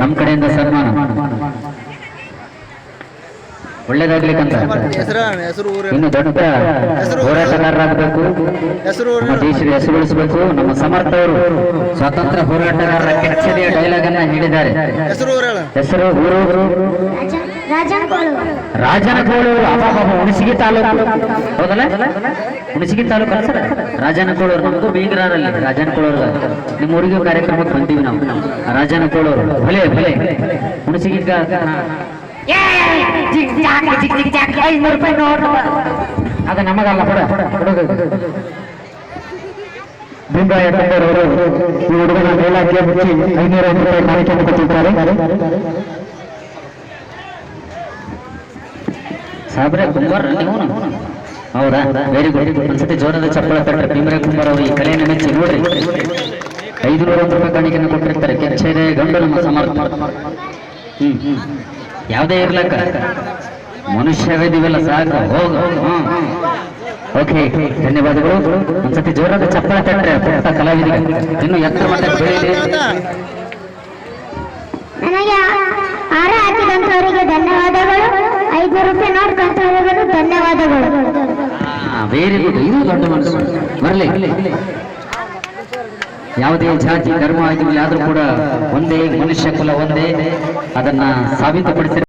ನಮ್ಮ ಕಡೆಯಿಂದ ಸನ್ಮಾನ. ಒಳ್ಳೇದಾಗ್ಲಿಕ್ಕಂತ. ಇನ್ನು ದೊಡ್ಡ ಹೋರಾಟಗಾರರಾಗಬೇಕು. ಹೆಸರು ನಮ್ಮ ದೇಶದ ಹೆಸರು ಉಳಿಸಬೇಕು ನಮ್ಮ ಸಮರ್ಥವರು ಸ್ವಾತಂತ್ರ್ಯ ಹೋರಾಟಗಾರರ ಕೆಚ್ಚರಿಯ ಡೈಲಾಗ್ ಅನ್ನ ಹೇಳಿದ್ದಾರೆ. ಹೆಸರು ಊರು. ರಾಜನಕೋಳು ರಾಜನಕೋಳು ಹುಣಸಿಗೆ ಹುಣಸಗಿ ತಾಲೂಕು. ಹೌದಲ್ಲ? ಹುಣಸಗಿ ತಾಲೂಕು ಅಲ್ಲ ಸರ್? ರಾಜನಕೋಳೂರು ನಮ್ದು ರಾಜನ ರಾಜನಕೋಳೂರು ನಿಮ್ಮ ಊರಿಗೆ ಕಾರ್ಯಕ್ರಮಕ್ಕೆ ಬಂದೀವಿ ನಾವು. ರಾಜನಕೋಳೂರು ಭಲೆ ಭಲೆ. ಹುಣಸಗಿ ಐನೂರು ರೂಪಾಯಿ ನೋಟ್ ಅದ ನಮಗಲ್ಲ ಕೊಡ ಭೀಮರಾಯ ತಂದೆಯವರು ಈ ಹುಡುಗನ ಮೇಲಾಗಿ ಮುಚ್ಚಿ ಐನೂರ ಐದು ರೂಪಾಯಿ ಕಾರ್ಯಕ್ರಮ ಕೊಟ್ಟಿದ್ದಾರೆ. ಸಾಬ್ರೆ ಕುಂಬಾರ ನೀವು ಹೌದಾ? ವೆರಿ ಗುಡ್ ಒಂದ್ಸತಿ ಜೋರದ ಚಪ್ಪಳ ತಟ್ಟರೆ ಭೀಮರೆ ಕುಂಬಾರ ಅವರು ಈ ಕಲೆಯನ್ನು ಮೆಚ್ಚಿ ನೋಡ್ರಿ. ಐದುನೂರ ಒಂದು ರೂಪಾಯಿ ಕಾಣಿಕೆಯನ್ನು ಕೊಟ್ಟಿರ್ತಾರೆ. ಕೆಚ್ಚೆದೆ ಗಂಡು ನಮ್ಮ ಸಮರ್ಥ ಹ್ಮ್ ಯಾವುದೇ ಇರ್ಲಕ್ಕ. ಮನುಷ್ಯವಿದೀವಲ್ಲ ಸಾಕು. ಹೋಗ. ಓಕೆ, ಧನ್ಯವಾದಗಳು. ಒಂದ್ಸತಿ ಜೋರಾದ ಚಪ್ಪಳ ತಟ್ಟರೆ ಪುಟ್ಟ ಕಲಾವಿದಿಗೆ. ಇನ್ನು ಎತ್ತರ ಮಟ್ಟ ಬೆಳೆಯಲಿ ಧನ್ಯವಾದಗಳು ವೆರಿ ಗುಡ್ ಇದು ದೊಡ್ಡ ಮನಸ್ಸು. ಬರಲಿ. ಯಾವುದೇ ಜಾತಿ, ಧರ್ಮ ಆಗಿರಲಿ ಆದರೂ ಕೂಡ ಒಂದೇ ಮನುಷ್ಯ ಕುಲ ಒಂದೇ. ಅದನ್ನ ಸಾಬೀತುಪಡಿಸಿ